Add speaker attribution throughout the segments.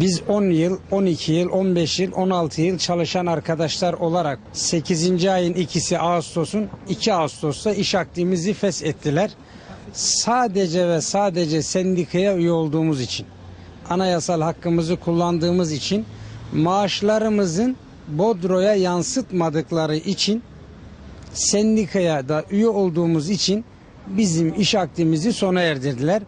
Speaker 1: Biz 10 yıl, 12 yıl, 15 yıl, 16 yıl çalışan arkadaşlar olarak 8. ayın ikisi Ağustos'un 2 Ağustos'ta iş akdimizi feshettiler. Sadece ve sadece sendikaya üye olduğumuz için, anayasal hakkımızı kullandığımız için, maaşlarımızın Bodro'ya yansıtmadıkları için, sendikaya da üye olduğumuz için bizim iş akdimizi sona erdirdiler.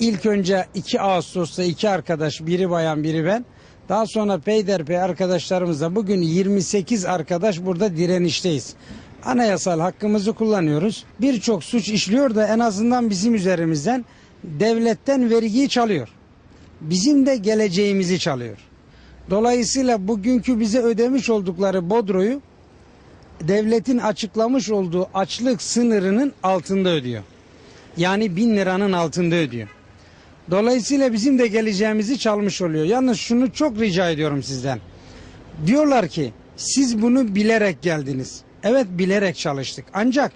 Speaker 1: İlk önce 2 Ağustos'ta iki arkadaş, biri bayan, biri ben. Daha sonra peyderpey arkadaşlarımızla bugün 28 arkadaş burada direnişteyiz. Anayasal hakkımızı kullanıyoruz. Birçok suç işliyor da en azından bizim üzerimizden devletten vergiyi çalıyor. Bizim de geleceğimizi çalıyor. Dolayısıyla bugünkü bize ödemiş oldukları bodroyu devletin açıklamış olduğu açlık sınırının altında ödüyor. Yani bin liranın altında ödüyor. Dolayısıyla bizim de geleceğimizi çalmış oluyor. Yalnız şunu çok rica ediyorum sizden. Diyorlar ki siz bunu bilerek geldiniz. Evet bilerek çalıştık. Ancak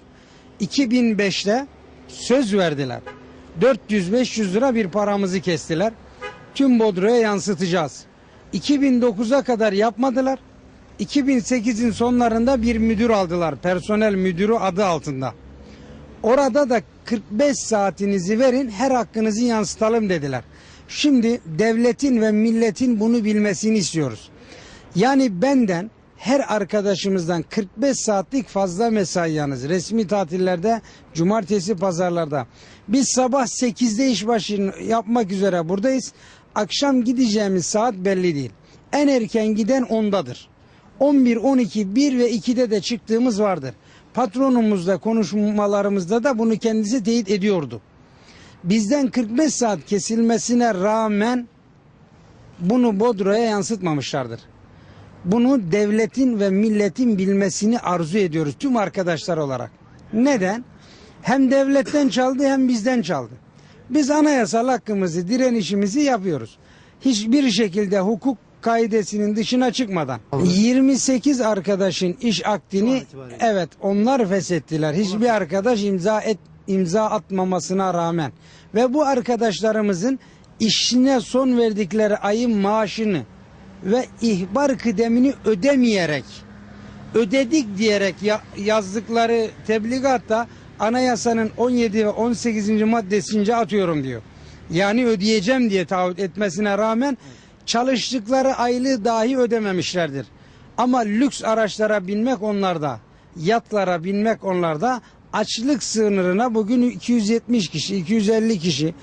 Speaker 1: 2005'te söz verdiler. 400-500 lira bir paramızı kestiler. Tüm Bodro'ya yansıtacağız. 2009'a kadar yapmadılar. 2008'in sonlarında bir müdür aldılar. Personel müdürü adı altında. Orada da 45 saatinizi verin her hakkınızı yansıtalım dediler. Şimdi devletin ve milletin bunu bilmesini istiyoruz. Yani benden her arkadaşımızdan 45 saatlik fazla mesai yalnız resmi tatillerde cumartesi pazarlarda biz sabah 8'de işbaşı yapmak üzere buradayız. Akşam gideceğimiz saat belli değil. En erken giden 10'dadır. 11, 12, 1 ve 2'de de çıktığımız vardır. Patronumuzla konuşmalarımızda da bunu kendisi teyit ediyordu. Bizden 45 saat kesilmesine rağmen bunu Bodro'ya yansıtmamışlardır. Bunu devletin ve milletin bilmesini arzu ediyoruz tüm arkadaşlar olarak. Neden? Hem devletten çaldı hem bizden çaldı. Biz anayasal hakkımızı, direnişimizi yapıyoruz. Hiçbir şekilde hukuk kaidesinin dışına çıkmadan. 28 arkadaşın iş akdini evet onlar feshettiler. Hiçbir arkadaş imza et imza atmamasına rağmen ve bu arkadaşlarımızın işine son verdikleri ayın maaşını ve ihbar kıdemini ödemeyerek ödedik diyerek ya- yazdıkları tebligatta anayasanın 17 ve 18. maddesince atıyorum diyor. Yani ödeyeceğim diye taahhüt etmesine rağmen çalıştıkları aylığı dahi ödememişlerdir. Ama lüks araçlara binmek onlarda, yatlara binmek onlarda, açlık sınırına bugün 270 kişi, 250 kişi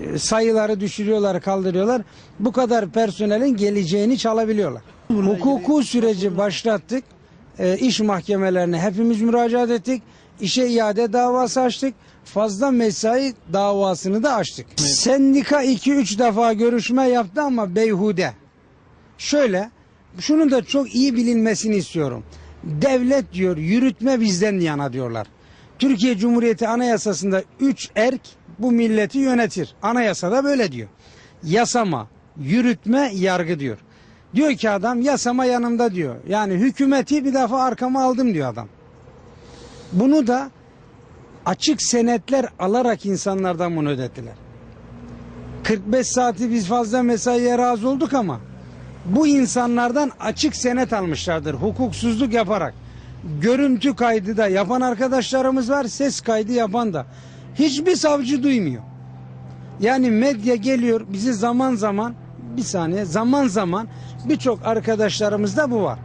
Speaker 1: e, sayıları düşürüyorlar, kaldırıyorlar. Bu kadar personelin geleceğini çalabiliyorlar. Hukuku süreci başlattık. E, iş mahkemelerine hepimiz müracaat ettik. İşe iade davası açtık. Fazla mesai davasını da açtık. Sendika 2-3 defa görüşme yaptı ama beyhude. Şöyle, şunun da çok iyi bilinmesini istiyorum. Devlet diyor, yürütme bizden yana diyorlar. Türkiye Cumhuriyeti Anayasası'nda 3 erk bu milleti yönetir. Anayasada böyle diyor. Yasama, yürütme, yargı diyor. Diyor ki adam yasama yanımda diyor. Yani hükümeti bir defa arkama aldım diyor adam. Bunu da açık senetler alarak insanlardan bunu ödettiler. 45 saati biz fazla mesaiye razı olduk ama bu insanlardan açık senet almışlardır hukuksuzluk yaparak. Görüntü kaydı da yapan arkadaşlarımız var, ses kaydı yapan da. Hiçbir savcı duymuyor. Yani medya geliyor bizi zaman zaman bir saniye zaman zaman birçok arkadaşlarımızda bu var.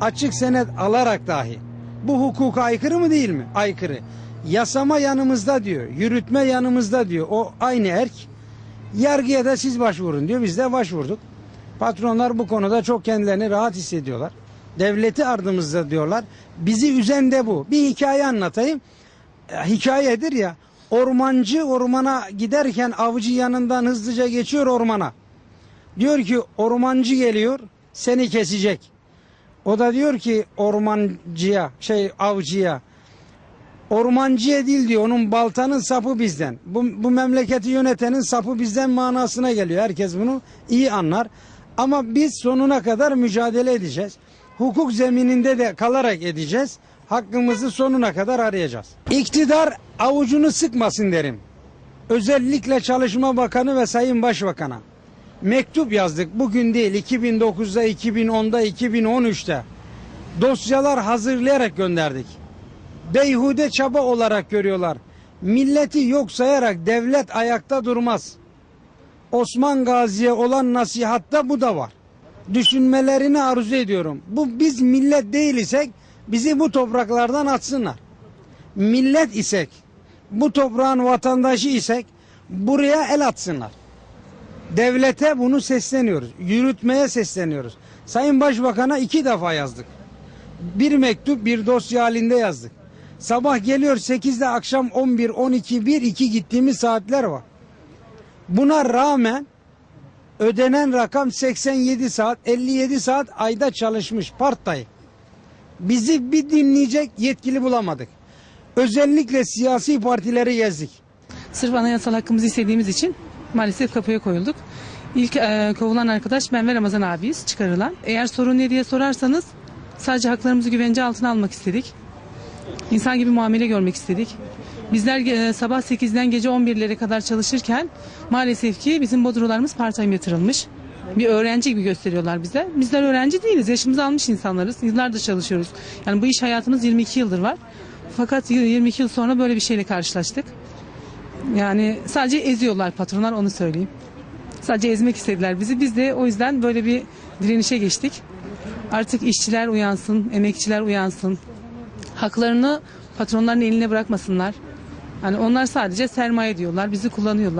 Speaker 1: Açık senet alarak dahi. Bu hukuka aykırı mı değil mi? Aykırı. Yasama yanımızda diyor. Yürütme yanımızda diyor. O aynı erk. Yargıya da siz başvurun diyor. Biz de başvurduk. Patronlar bu konuda çok kendilerini rahat hissediyorlar. Devleti ardımızda diyorlar. Bizi üzen de bu. Bir hikaye anlatayım. E, hikayedir ya. Ormancı ormana giderken avcı yanından hızlıca geçiyor ormana. Diyor ki ormancı geliyor seni kesecek. O da diyor ki ormancıya şey avcıya ormancıya değil diyor onun baltanın sapı bizden. Bu, bu memleketi yönetenin sapı bizden manasına geliyor. Herkes bunu iyi anlar. Ama biz sonuna kadar mücadele edeceğiz. Hukuk zemininde de kalarak edeceğiz. Hakkımızı sonuna kadar arayacağız. İktidar avucunu sıkmasın derim. Özellikle Çalışma Bakanı ve Sayın Başbakan'a. Mektup yazdık. Bugün değil 2009'da, 2010'da, 2013'te dosyalar hazırlayarak gönderdik. Beyhude çaba olarak görüyorlar. Milleti yok sayarak devlet ayakta durmaz. Osman Gazi'ye olan nasihatta bu da var. Düşünmelerini arzu ediyorum. Bu biz millet değil isek bizi bu topraklardan atsınlar. Millet isek, bu toprağın vatandaşı isek buraya el atsınlar. Devlete bunu sesleniyoruz. Yürütmeye sesleniyoruz. Sayın Başbakan'a iki defa yazdık. Bir mektup bir dosya halinde yazdık. Sabah geliyor 8'de akşam 11, 12, 1, 2 gittiğimiz saatler var. Buna rağmen ödenen rakam 87 saat, 57 saat ayda çalışmış part. Bizi bir dinleyecek yetkili bulamadık. Özellikle siyasi partileri gezdik.
Speaker 2: Sırf anayasal hakkımızı istediğimiz için maalesef kapıya koyulduk. İlk e, kovulan arkadaş ben ve Ramazan abiyiz çıkarılan. Eğer sorun ne diye sorarsanız sadece haklarımızı güvence altına almak istedik. İnsan gibi muamele görmek istedik. Bizler e, sabah 8'den gece 11'lere kadar çalışırken maalesef ki bizim bodrularımız part-time yatırılmış. Bir öğrenci gibi gösteriyorlar bize. Bizler öğrenci değiliz. Yaşımızı almış insanlarız. Yıllardır çalışıyoruz. Yani bu iş hayatımız 22 yıldır var. Fakat 22 yıl sonra böyle bir şeyle karşılaştık. Yani sadece eziyorlar patronlar onu söyleyeyim. Sadece ezmek istediler bizi. Biz de o yüzden böyle bir direnişe geçtik. Artık işçiler uyansın, emekçiler uyansın. Haklarını patronların eline bırakmasınlar. Yani onlar sadece sermaye diyorlar, bizi kullanıyorlar.